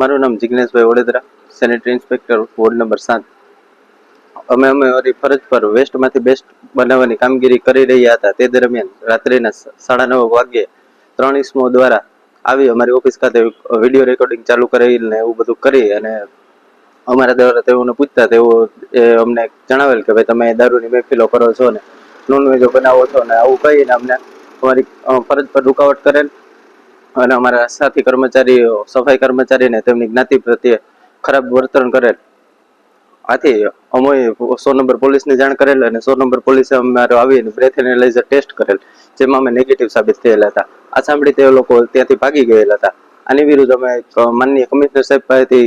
મારું નામ Jigneshbhai Vadodara sanitary inspector ward number સાત. અમે અમે અમારી ફરજ પર વેસ્ટમાંથી બેસ્ટ બનાવવાની કામગીરી કરી રહ્યા હતા. તે દરમિયાન રાત્રિના સાડા નવ વાગ્યે ત્રણ ઇસમો દ્વારા આવી અમારી ઓફિસ ખાતે વીડિયો રેકોર્ડિંગ ચાલુ કરીને એવું બધું કરી અને અમારા દ્વારા તેઓને પૂછતા, તેઓ એ અમને જણાવેલ કે, ભાઈ, તમે દારૂની મહેફિલો કરો છો ને નોનવેજો બનાવો છો ને, આવું કહીને અમને અમારી ફરજ પર રૂકાવટ કરેલ અને અમારા સાથી કર્મચારીઓ સફાઈ કર્મચારીને તેમની જ્ઞાતિ પ્રત્યે ખરાબ વર્તન કરેલ. આથી અમે સો નંબર પોલીસને જાણ કરેલ અને સો નંબર પોલીસે અમારો આવીને બ્રેથ એનાલાઇઝર ટેસ્ટ કરેલ જેમાં અમે નેગેટિવ સાબિત થયેલા હતા. આ સાંભળી તે લોકો ત્યાંથી ભાગી ગયેલા હતા. આની વિરુદ્ધ અમે માનનીય કમિશનર સાહેબ પાસેથી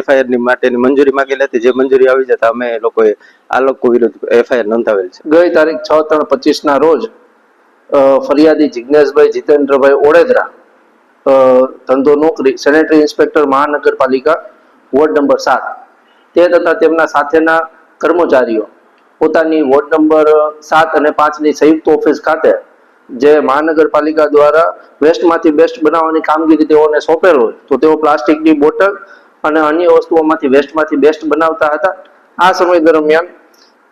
એફઆઈઆરની માટેની મંજૂરી માંગેલી હતી. જે મંજૂરી આવી જતા અમે લોકોએ આ લોકો વિરુદ્ધ એફઆઈઆર નોંધાવેલ છે. ગઈ તારીખ છ ત્રણ પચીસના રોજ ફરિયાદી જિજ્ઞેશભાઈ જીતેન્દ્રભાઈ ઓડેદરા અ, ધંધો નોકરી સેનેટરી ઇન્સ્પેક્ટર મહાનગરપાલિકા, વોર્ડ નંબર સાત. તે તથા તેમના સાથેના કર્મચારીઓ પોતાની વોર્ડ નંબર સાત અને પાંચની સંયુક્ત ઓફિસ ખાતે, જે મહાનગરપાલિકા દ્વારા વેસ્ટમાંથી બેસ્ટ બનાવવાની કામગીરી તેઓને સોંપેલ હોય, તો તેઓ પ્લાસ્ટિકની બોટલ અને અન્ય વસ્તુઓમાંથી વેસ્ટમાંથી બેસ્ટ બનાવતા હતા. આ સમય દરમિયાન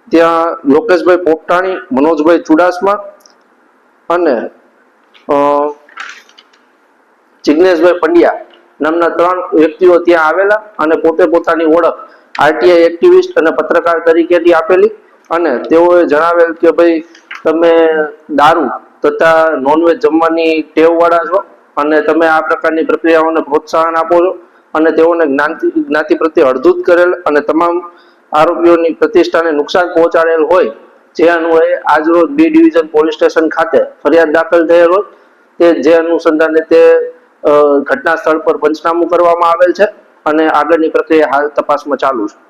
ત્યાં લોકેશભાઈ પોપટાણી, મનોજભાઈ ચુડાસમા અને જિગ્નેશભાઈ પંડ્યા નામના ત્રણ વ્યક્તિઓ ત્યાં આવેલા અને પોતે પોતાની ઓળખ આરટીઆઈ એક્ટિવિસ્ટ અને પત્રકાર તરીકેથી આપેલી અને તેઓએ જણાવેલ કે ભાઈ, તમે દારૂ તથા નોનવેજ જમવાની ટેવવાળા છો અને તમે આ પ્રકારની પ્રક્રિયાઓને પ્રોત્સાહન આપો છો અને તેઓને જ્ઞાતિ જ્ઞાતિ પ્રત્યે અડધૂત કરેલ અને તમામ આરોપીઓની પ્રતિષ્ઠાને નુકસાન પહોંચાડેલ હોય, જે અન્વયે આજરોજ બી ડિવિઝન પોલીસ સ્ટેશન ખાતે ફરિયાદ દાખલ થયેલ હોય, તે જે અનુસંધાને તે ઘટના સ્થળ પર પંચનામું કરવામાં આવેલ છે અને આગળની પ્રક્રિયા હાલ તપાસમાં ચાલુ છે.